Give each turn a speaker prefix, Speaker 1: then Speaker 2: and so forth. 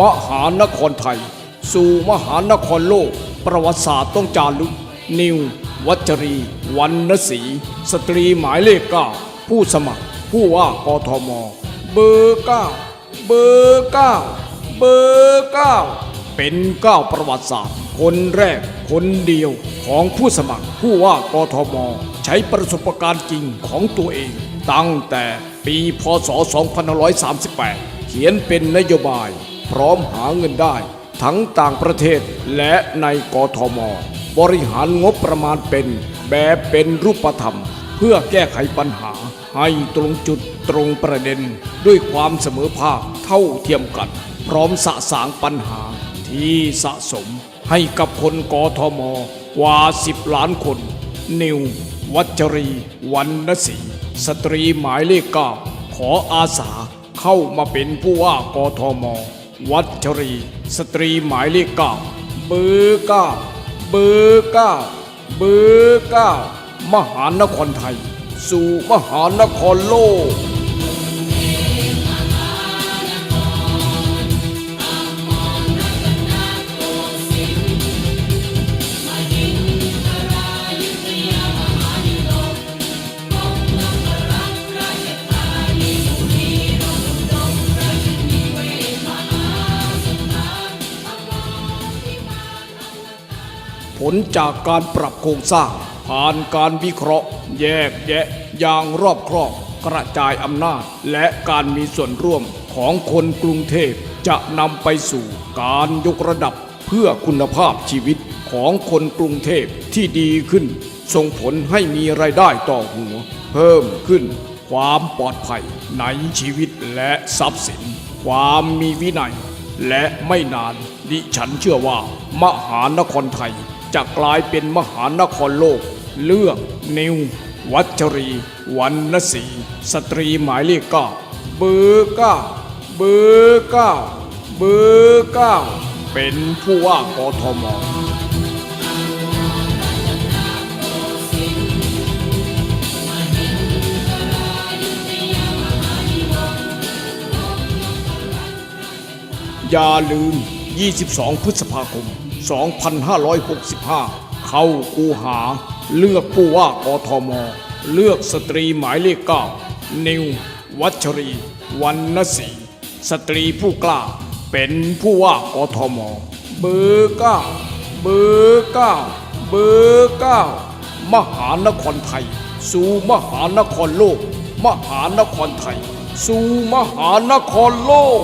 Speaker 1: มหานครไทย สู่มหานครโลก ประวัติศาสตร์ต้องจารึก นิว วัชรี วันนศรีสตรีหมายเลขเก้าผู้สมัคร ผู้ว่ากทม เบอร์เก้าเบอร์เก้าเบอร์เก้าเป็นเก้าประวัติศาสตร์ คนแรก คนเดียวของผู้สมัคร ผู้ว่ากทม ใช้ประสบการณ์จริงของตัวเอง ตั้งแต่ปีพศ 2538 เขียนเป็นนโยบาย พร้อมหาเงินได้ ทั้งต่างประเทศและในกทม บริหารงบประมาณเป็นแบบเป็นรูปธรรม เพื่อแก้ไขปัญหาให้ตรงจุดตรงประเด็น ด้วยความเสมอภาคเท่าเทียมกัน พร้อมสะสางปัญหาที่สะสมให้กับคนกทมกว่า 10 ล้านคน นิว วัชรี วันนศรีสตรีหมายเลขเก้าขออาสาเข้ามาเป็นผู้ว่ากทม วัชรี สตรีหมายเลขเก้าเบอร์เก้าเบอร์เก้าเบอร์เก้ามหานครไทย สู่มหานครโลก ลจากการปรับโครงสร้าง ผ่านการวิเคราะห์ แยกแยะอย่างรอบครอบกระจายอำนาจและการมีส่วนร่วมของคนกรุงเทพจะนำไปสู่การยกระดับเพื่อคุณภาพชีวิตของคนกรุงเทพที่ดีขึ้น ส่งผลให้มีรายได้ต่อหัว เพิ่มขึ้น ความปลอดภัยในชีวิตและทรัพย์สิน ความมีวินัย และไม่นานดิฉันเชื่อว่ามหานครไทย จะกลายเป็นมหานครโลก เลือก นิว วัชรี วันนศรีสตรีหมายเลขเก้าเบอร์เก้าเบอร์เก้าเบอร์เก้าเป็นผู้ว่ากทมอย่าลืม 22 พฤษภาคม 2565 เข้าคูหา เลือกผู้ว่ากทม เลือกสตรีหมายเลขเก้านิว วัชรี วันนศีสตรีผู้กล้า เป็นผู้ว่ากทม เบอร์เก้าเบอร์เก้าเบอร์เก้ามหานครไทย สู่มหานครโลก มหานครไทย สู่มหานครโลก